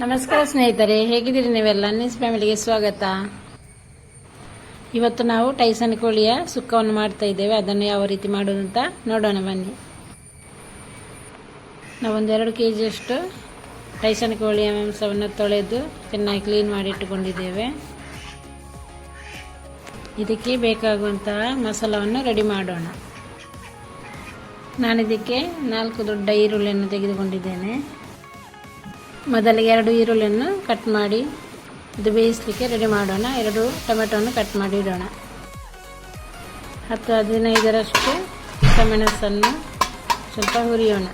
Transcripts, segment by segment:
ನಮಸ್ಕಾರ ಸ್ನೇಹಿತರೆ, ಹೇಗಿದ್ದೀರಿ ನೀವೆಲ್ಲ? ನಿಸ್ ಫ್ಯಾಮಿಲಿಗೆ ಸ್ವಾಗತ. ಇವತ್ತು ನಾವು ಟೈಸನ್ ಕೋಳಿಯ ಸುಕ್ಕವನ್ನು ಮಾಡ್ತಾ ಇದ್ದೇವೆ. ಅದನ್ನು ಯಾವ ರೀತಿ ಮಾಡೋದು ಅಂತ ನೋಡೋಣ, ಬನ್ನಿ. ನಾವೊಂದು ಎರಡು ಕೆ ಜಿಯಷ್ಟು ಟೈಸನ್ ಕೋಳಿಯ ಮಾಂಸವನ್ನು ತೊಳೆದು ಚೆನ್ನಾಗಿ ಕ್ಲೀನ್ ಮಾಡಿ ಇಟ್ಟುಕೊಂಡಿದ್ದೇವೆ. ಇದಕ್ಕೆ ಬೇಕಾಗುವಂತಹ ಮಸಾಲವನ್ನು ರೆಡಿ ಮಾಡೋಣ. ನಾನಿದಕ್ಕೆ ನಾಲ್ಕು ದೊಡ್ಡ ಈರುಳ್ಳಿಯನ್ನು ತೆಗೆದುಕೊಂಡಿದ್ದೇನೆ. ಮೊದಲಿಗೆ ಎರಡು ಈರುಳ್ಳಿಯನ್ನು ಕಟ್ ಮಾಡಿ, ಇದು ಬೇಯಿಸಲಿಕ್ಕೆ ರೆಡಿ ಮಾಡೋಣ. ಎರಡು ಟೊಮೆಟೊವನ್ನು ಕಟ್ ಮಾಡಿ ಇಡೋಣ. ಹತ್ತು ಹದಿನೈದರಷ್ಟು ಮೆಣಸನ್ನು ಸ್ವಲ್ಪ ಹುರಿಯೋಣ.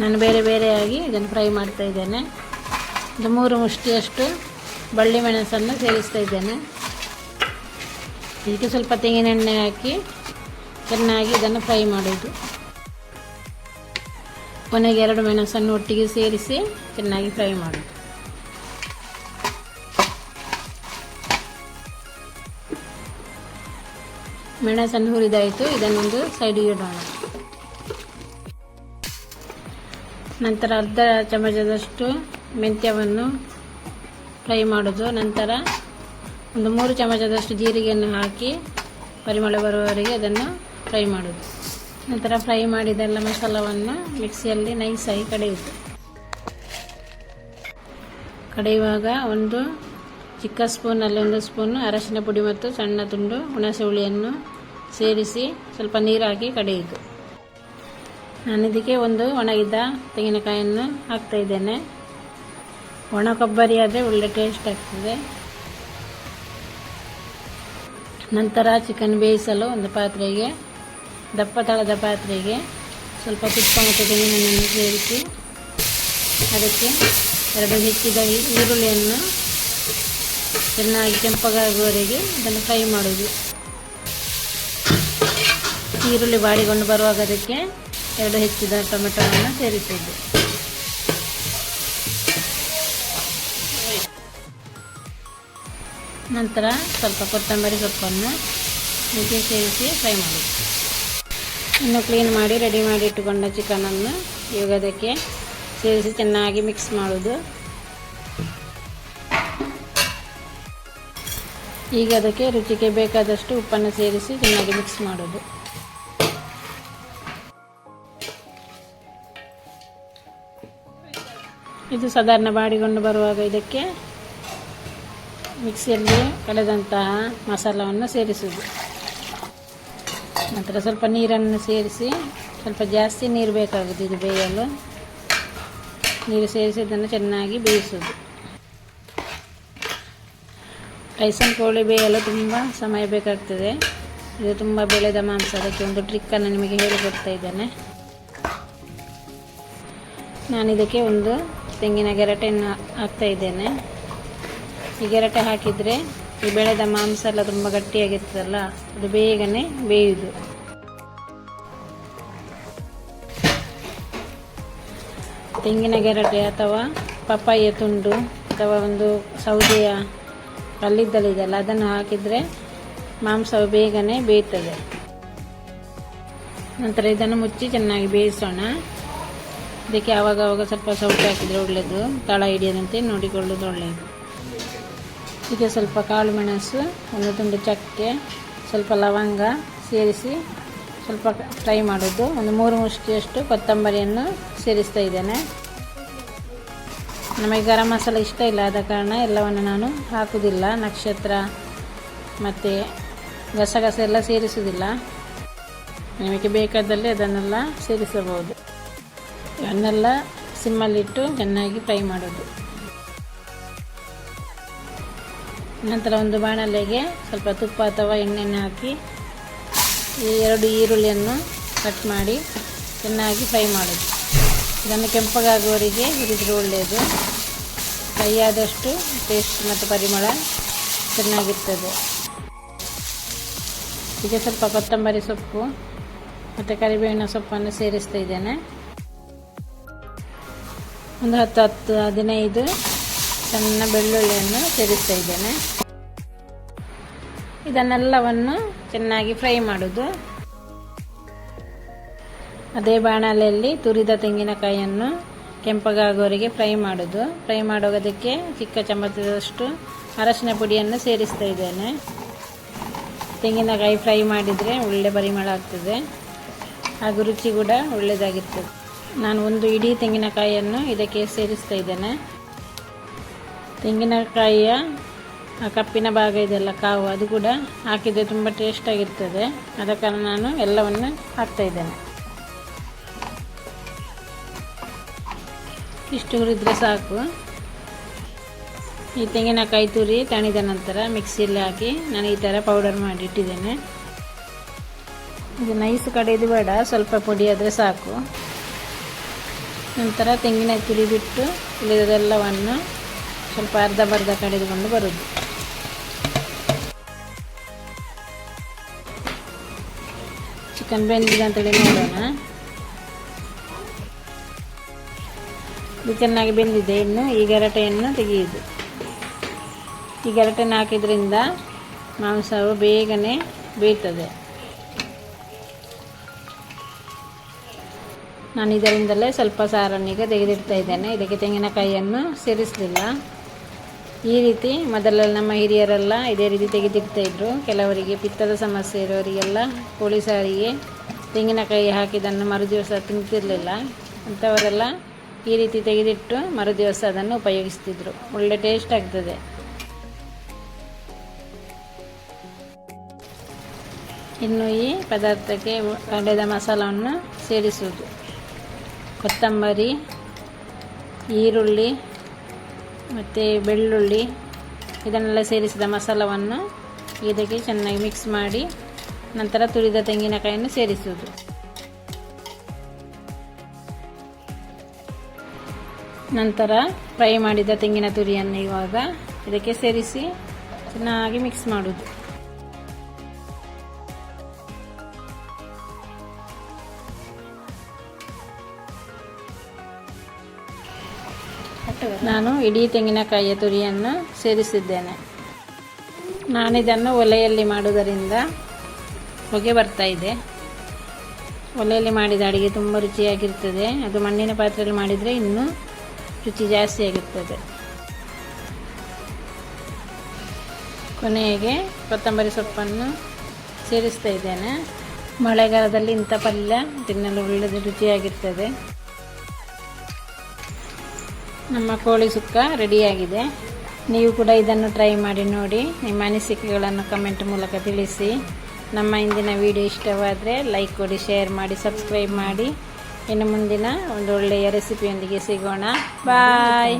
ನಾನು ಬೇರೆ ಬೇರೆಯಾಗಿ ಇದನ್ನು ಫ್ರೈ ಮಾಡ್ತಾ ಇದ್ದೇನೆ. ಒಂದು ಮೂರು ಮುಷ್ಟಿಯಷ್ಟು ಬಳ್ಳಿ ಮೆಣಸನ್ನು ಸೇರಿಸ್ತಾ ಇದ್ದೇನೆ. ಇದಕ್ಕೆ ಸ್ವಲ್ಪ ತೆಂಗಿನೆಣ್ಣೆ ಹಾಕಿ ಚೆನ್ನಾಗಿ ಇದನ್ನು ಫ್ರೈ ಮಾಡೋದು. ಕೊನೆಗೆ ಎರಡು ಮೆಣಸನ್ನು ಒಟ್ಟಿಗೆ ಸೇರಿಸಿ ಚೆನ್ನಾಗಿ ಫ್ರೈ ಮಾಡಿ ಮೆಣಸನ್ನು ಹುರಿದಾಯಿತು, ಇದನ್ನೊಂದು ಸೈಡಿಗೆ ಇಡೋಣ. ನಂತರ ಅರ್ಧ ಚಮಚದಷ್ಟು ಮೆಂತ್ಯವನ್ನು ಫ್ರೈ ಮಾಡೋದು. ನಂತರ ಒಂದು ಮೂರು ಚಮಚದಷ್ಟು ಜೀರಿಗೆಯನ್ನು ಹಾಕಿ, ಪರಿಮಳ ಬರುವವರೆಗೆ ಅದನ್ನು ಫ್ರೈ ಮಾಡೋದು. ನಂತರ ಫ್ರೈ ಮಾಡಿದೆಲ್ಲ ಮಸಾಲವನ್ನು ಮಿಕ್ಸಿಯಲ್ಲಿ ನೈಸಾಗಿ ಕಡೆಯಿತು ಕಡೆಯುವಾಗ ಒಂದು ಚಿಕ್ಕ ಸ್ಪೂನಲ್ಲಿ ಒಂದು ಸ್ಪೂನು, ಅರಶಿನ ಪುಡಿ ಮತ್ತು ಸಣ್ಣ ತುಂಡು ಹುಣಸೆ ಹುಳಿಯನ್ನು ಸೇರಿಸಿ ಸ್ವಲ್ಪ ನೀರು ಹಾಕಿ ನಾನು ಇದಕ್ಕೆ ಒಂದು ಒಣಗಿದ ತೆಂಗಿನಕಾಯನ್ನು ಹಾಕ್ತಾ ಇದ್ದೇನೆ. ಒಣ ಕೊಬ್ಬರಿ ಆದರೆ ಒಳ್ಳೆ ಟೇಸ್ಟ್ ಆಗ್ತದೆ. ನಂತರ ಚಿಕನ್ ಬೇಯಿಸಲು ಒಂದು ಪಾತ್ರೆಗೆ ದಪ್ಪ ತಳದ ಪಾತ್ರೆಗೆ ಸ್ವಲ್ಪ ತುಪ್ಪ ಮತ್ತು ತೆಂಗಿನನ್ನು ಸೇರಿಸಿ ಅದಕ್ಕೆ ಎರಡು ಹೆಚ್ಚಿದ ಈರುಳ್ಳಿಯನ್ನು ಚೆನ್ನಾಗಿ ಕೆಂಪಗಾಗುವವರೆಗೆ ಅದನ್ನು ಫ್ರೈ ಮಾಡೋದು ಈರುಳ್ಳಿ ಬಾಡಿಕೊಂಡು ಬರುವಾಗ ಅದಕ್ಕೆ ಎರಡು ಹೆಚ್ಚಿದ ಟೊಮೆಟೊವನ್ನು ಸೇರಿಸಿದ್ದು. ನಂತರ ಸ್ವಲ್ಪ ಕೊತ್ತಂಬರಿ ಸೊಪ್ಪನ್ನು ಇದಕ್ಕೆ ಸೇರಿಸಿ ಫ್ರೈ ಮಾಡಿ ಇನ್ನು ಕ್ಲೀನ್ ಮಾಡಿ ರೆಡಿ ಮಾಡಿ ಇಟ್ಟುಕೊಂಡ ಚಿಕನನ್ನು ಇವಾಗ ಅದಕ್ಕೆ ಸೇರಿಸಿ ಚೆನ್ನಾಗಿ ಮಿಕ್ಸ್ ಮಾಡೋದು. ಈಗ ಅದಕ್ಕೆ ರುಚಿಗೆ ಬೇಕಾದಷ್ಟು ಉಪ್ಪನ್ನು ಸೇರಿಸಿ ಚೆನ್ನಾಗಿ ಮಿಕ್ಸ್ ಮಾಡೋದು. ಇದು ಸಾಧಾರಣ ಬಾಡಿಕೊಂಡು ಬರುವಾಗ ಇದಕ್ಕೆ ಮಿಕ್ಸಿಯಲ್ಲಿ ಕಳೆದಂತಹ ಮಸಾಲವನ್ನು ಸೇರಿಸುವುದು ನಂತರ ಸ್ವಲ್ಪ ನೀರನ್ನು ಸೇರಿಸಿ, ಸ್ವಲ್ಪ ಜಾಸ್ತಿ ನೀರು ಬೇಕಾಗುತ್ತೆ ಇದು ಬೇಯಲು. ನೀರು ಸೇರಿಸಿ ಅದನ್ನು ಚೆನ್ನಾಗಿ ಬೇಯಿಸೋದು ಟೈಸನ್ ಕೋಳಿ ಬೇಯಲು ತುಂಬ ಸಮಯ ಬೇಕಾಗ್ತದೆ. ಇದು ತುಂಬ ಬೆಳೆದ ಮಾಂಸ. ಅದಕ್ಕೆ ಒಂದು ಟ್ರಿಕ್ಕನ್ನು ನಿಮಗೆ ಹೇಳಿಕೊಡ್ತಾ ಇದ್ದೇನೆ. ನಾನು ಇದಕ್ಕೆ ಒಂದು ತೆಂಗಿನ ಗೆರಟೆಯನ್ನು ಹಾಕ್ತಾ ಇದ್ದೇನೆ. ಈ ಗೆರಟೆ ಹಾಕಿದರೆ ಈ ಬೆಳೆದ ಮಾಂಸ ಎಲ್ಲ ತುಂಬ ಗಟ್ಟಿಯಾಗಿರ್ತದಲ್ಲ, ಅದು ಬೇಗನೆ ಬೇಯುದು. ತೆಂಗಿನ ಗೆರಟೆ ಅಥವಾ ಪಪ್ಪಾಯ ತುಂಡು ಅಥವಾ ಒಂದು ಸೌದೆಯ ಕಲ್ಲಿದ್ದಲಿದೆಯಲ್ಲ ಅದನ್ನು ಹಾಕಿದರೆ ಮಾಂಸವು ಬೇಗನೆ ಬೇಯ್ತದೆ. ನಂತರ ಇದನ್ನು ಮುಚ್ಚಿ ಚೆನ್ನಾಗಿ ಬೇಯಿಸೋಣ. ಇದಕ್ಕೆ ಆವಾಗ ಸ್ವಲ್ಪ ಸೌಟು ಹಾಕಿದರೆ ಒಳ್ಳೆಯದು ತಳ ಹಿಡಿಯದಂತೆ ನೋಡಿಕೊಳ್ಳೋದು ಒಳ್ಳೆಯದು ಇದಕ್ಕೆ ಸ್ವಲ್ಪ ಕಾಳು ಮೆಣಸು, ಒಂದು ತುಂಡು ಚಕ್ಕೆ, ಸ್ವಲ್ಪ ಲವಂಗ ಸೇರಿಸಿ ಸ್ವಲ್ಪ ಫ್ರೈ ಮಾಡೋದು. ಒಂದು ಮೂರು ಮುಷ್ಟಿಯಷ್ಟು ಕೊತ್ತಂಬರಿಯನ್ನು ಸೇರಿಸ್ತಾ ಇದ್ದೇನೆ. ನಮಗೆ ಗರಂ ಮಸಾಲೆ ಇಷ್ಟ ಇಲ್ಲ ಆದ ಕಾರಣ ಎಲ್ಲವನ್ನು ನಾನು ಹಾಕುವುದಿಲ್ಲ. ನಕ್ಷತ್ರ ಮತ್ತು ಗಸಗಸೆ ಎಲ್ಲ ಸೇರಿಸುವುದಿಲ್ಲ. ನಿಮಗೆ ಬೇಕಾದಲ್ಲಿ ಅದನ್ನೆಲ್ಲ ಸೇರಿಸಬಹುದು. ಇವನ್ನೆಲ್ಲ ಸಿಮ್ಮಲ್ಲಿಟ್ಟು ಚೆನ್ನಾಗಿ ಫ್ರೈ ಮಾಡೋದು. ನಂತರ ಒಂದು ಬಾಣಲೆಗೆ ಸ್ವಲ್ಪ ತುಪ್ಪ ಅಥವಾ ಎಣ್ಣೆಯನ್ನು ಹಾಕಿ ಈ ಎರಡು ಈರುಳ್ಳಿಯನ್ನು ಕಟ್ ಮಾಡಿ ಚೆನ್ನಾಗಿ ಫ್ರೈ ಮಾಡೋದು. ಇದನ್ನು ಕೆಂಪಗಾಗುವವರಿಗೆ ಹುರಿದ್ರೆ ಒಳ್ಳೆಯದು ಫ್ರೈ ಆದಷ್ಟು ಟೇಸ್ಟ್ ಮತ್ತು ಪರಿಮಳ ಚೆನ್ನಾಗಿರ್ತದೆ. ಈಗ ಸ್ವಲ್ಪ ಕೊತ್ತಂಬರಿ ಸೊಪ್ಪು ಮತ್ತು ಕರಿಬೇವಿನ ಸೊಪ್ಪನ್ನು ಸೇರಿಸ್ತಾ ಇದ್ದೇನೆ. ಒಂದು ಹತ್ತು ಹತ್ತು ಹದಿನೈದು ಸಣ್ಣ ಬೆಳ್ಳುಳ್ಳಿಯನ್ನು ಸೇರಿಸ್ತಾ ಇದ್ದೇನೆ. ಇದನ್ನೆಲ್ಲವನ್ನು ಚೆನ್ನಾಗಿ ಫ್ರೈ ಮಾಡೋದು. ಅದೇ ಬಾಣಲೆಯಲ್ಲಿ ತುರಿದ ತೆಂಗಿನಕಾಯಿಯನ್ನು ಕೆಂಪಗಾಗುವವರೆಗೆ ಫ್ರೈ ಮಾಡೋದು. ಫ್ರೈ ಮಾಡೋದಕ್ಕೆ ಚಿಕ್ಕ ಚಮಚದಷ್ಟು ಅರಶಿನ ಪುಡಿಯನ್ನು ಸೇರಿಸ್ತಾ ಇದ್ದೇನೆ. ತೆಂಗಿನಕಾಯಿ ಫ್ರೈ ಮಾಡಿದರೆ ಒಳ್ಳೆ ಪರಿಮಳ ಆಗ್ತದೆ. ಹಾಗೂ ರುಚಿ ಕೂಡ ಒಳ್ಳೆಯದಾಗಿರ್ತದೆ ನಾನು ಒಂದು ಇಡೀ ತೆಂಗಿನಕಾಯಿಯನ್ನು ಇದಕ್ಕೆ ಸೇರಿಸ್ತಾ ಇದ್ದೇನೆ. ತೆಂಗಿನಕಾಯಿಯ ಕಪ್ಪಿನ ಭಾಗ ಇದೆಲ್ಲ ಕಾವು, ಅದು ಕೂಡ ಹಾಕಿದರೆ ತುಂಬ ಟೇಸ್ಟಾಗಿರ್ತದೆ ಅದಕ್ಕಾಗಿ ನಾನು ಎಲ್ಲವನ್ನು ಹಾಕ್ತಾಯಿದ್ದೇನೆ ಇಷ್ಟು ಹುರಿದ್ರೆ ಸಾಕು. ಈ ತೆಂಗಿನಕಾಯಿ ತುರಿ ತಣಿದ ನಂತರ ಮಿಕ್ಸಿಯಲ್ಲಿ ಹಾಕಿ ನಾನು ಈ ಥರ ಪೌಡರ್ ಮಾಡಿ ಇಟ್ಟಿದ್ದೇನೆ. ಇದು ನೈಸ್ ಕಡೆಯದು ಬೇಡ, ಸ್ವಲ್ಪ ಪುಡಿ ಆದರೆ ಸಾಕು. ನಂತರ ತೆಂಗಿನ ತುರಿ ಬಿಟ್ಟು ಉಳಿದದೆಲ್ಲವನ್ನು ಸ್ವಲ್ಪ ಅರ್ಧ ಬರ್ಧ ಕಡೆದುಕೊಂಡು ಬರುದು. ಚಿಕನ್ ಬೆಂದಿದೆ ಅಂತೇಳಿ ನೋಡೋಣ. ಇದು ಚೆನ್ನಾಗಿ ಬೆಂದಿದೆ ಇನ್ನು ಈ ಗರಟೆಯನ್ನು ತೆಗೆಯುದು. ಈ ಗರಟೆನ ಹಾಕಿದ್ರಿಂದ ಮಾಂಸವು ಬೇಗನೆ ಬೇಯ್ತದೆ. ನಾನು ಇದರಿಂದಲೇ ಸ್ವಲ್ಪ ಸಾರನ್ನು ಈಗ ತೆಗೆದಿಡ್ತಾ ಇದ್ದೇನೆ. ಇದಕ್ಕೆ ತೆಂಗಿನಕಾಯಿಯನ್ನು ಸೇರಿಸಲಿಲ್ಲ. ಈ ರೀತಿ ಮೊದಲೆಲ್ಲ ನಮ್ಮ ಹಿರಿಯರೆಲ್ಲ ಇದೇ ರೀತಿ ತೆಗೆದಿಡ್ತಾ ಇದ್ರು. ಕೆಲವರಿಗೆ ಪಿತ್ತದ ಸಮಸ್ಯೆ ಇರೋರಿಗೆಲ್ಲ ಕೋಳಿ ಸಾರಿಗೆ ತೆಂಗಿನಕಾಯಿ ಹಾಕಿದ್ದನ್ನು ಮರುದಿವಸ ತಿಂತಿರಲಿಲ್ಲ. ಅಂಥವರೆಲ್ಲ ಈ ರೀತಿ ತೆಗೆದಿಟ್ಟು ಮರುದಿವಸ ಅದನ್ನು ಉಪಯೋಗಿಸ್ತಿದ್ರು. ಒಳ್ಳೆ ಟೇಸ್ಟ್ ಆಗ್ತದೆ. ಇನ್ನು ಈ ಪದಾರ್ಥಕ್ಕೆ ಕಡೆದ ಮಸಾಲವನ್ನು ಸೇರಿಸುವುದು. ಕೊತ್ತಂಬರಿ, ಈರುಳ್ಳಿ ಮತ್ತು ಬೆಳ್ಳುಳ್ಳಿ, ಇದನ್ನೆಲ್ಲ ಸೇರಿಸಿದ ಮಸಾಲವನ್ನು ಇದಕ್ಕೆ ಚೆನ್ನಾಗಿ ಮಿಕ್ಸ್ ಮಾಡಿ ನಂತರ ತುರಿದ ತೆಂಗಿನಕಾಯಿಯನ್ನು ಸೇರಿಸುವುದು. ನಂತರ ಫ್ರೈ ಮಾಡಿದ ತೆಂಗಿನ ತುರಿಯನ್ನು ಇವಾಗ ಇದಕ್ಕೆ ಸೇರಿಸಿ ಚೆನ್ನಾಗಿ ಮಿಕ್ಸ್ ಮಾಡುವುದು. ನಾನು ಇಡೀ ತೆಂಗಿನಕಾಯಿಯ ತುರಿಯನ್ನು ಸೇರಿಸಿದ್ದೇನೆ. ನಾನಿದನ್ನು ಒಲೆಯಲ್ಲಿ ಮಾಡುವುದರಿಂದ ಹೊಗೆ ಬರ್ತಾ ಇದೆ. ಒಲೆಯಲ್ಲಿ ಮಾಡಿದ ಅಡುಗೆ ತುಂಬ ರುಚಿಯಾಗಿರ್ತದೆ. ಅದು ಮಣ್ಣಿನ ಪಾತ್ರೆಯಲ್ಲಿ ಮಾಡಿದರೆ ಇನ್ನೂ ರುಚಿ ಜಾಸ್ತಿ ಆಗಿರ್ತದೆ ಕೊನೆಗೆ ಕೊತ್ತಂಬರಿ ಸೊಪ್ಪನ್ನು ಸೇರಿಸ್ತಾ ಇದ್ದೇನೆ. ಮಳೆಗಾಲದಲ್ಲಿ ಇಂಥ ಪಲ್ಯ ತಿನ್ನಲು ಒಳ್ಳೆಯದು, ರುಚಿಯಾಗಿರ್ತದೆ. ನಮ್ಮ ಕೋಳಿ ಸುಕ್ಕ ರೆಡಿಯಾಗಿದೆ. ನೀವು ಕೂಡ ಇದನ್ನು ಟ್ರೈ ಮಾಡಿ ನೋಡಿ. ನಿಮ್ಮ ಅನಿಸಿಕೆಗಳನ್ನು ಕಮೆಂಟ್ ಮೂಲಕ ತಿಳಿಸಿ. ನಮ್ಮ ಇಂದಿನ ವಿಡಿಯೋ ಇಷ್ಟವಾದರೆ ಲೈಕ್ ಕೊಡಿ ಶೇರ್ ಮಾಡಿ ಸಬ್ಸ್ಕ್ರೈಬ್ ಮಾಡಿ. ಇನ್ನು ಮುಂದಿನ ಒಂದು ಒಳ್ಳೆಯ ರೆಸಿಪಿಯೊಂದಿಗೆ ಸಿಗೋಣ. ಬಾಯ್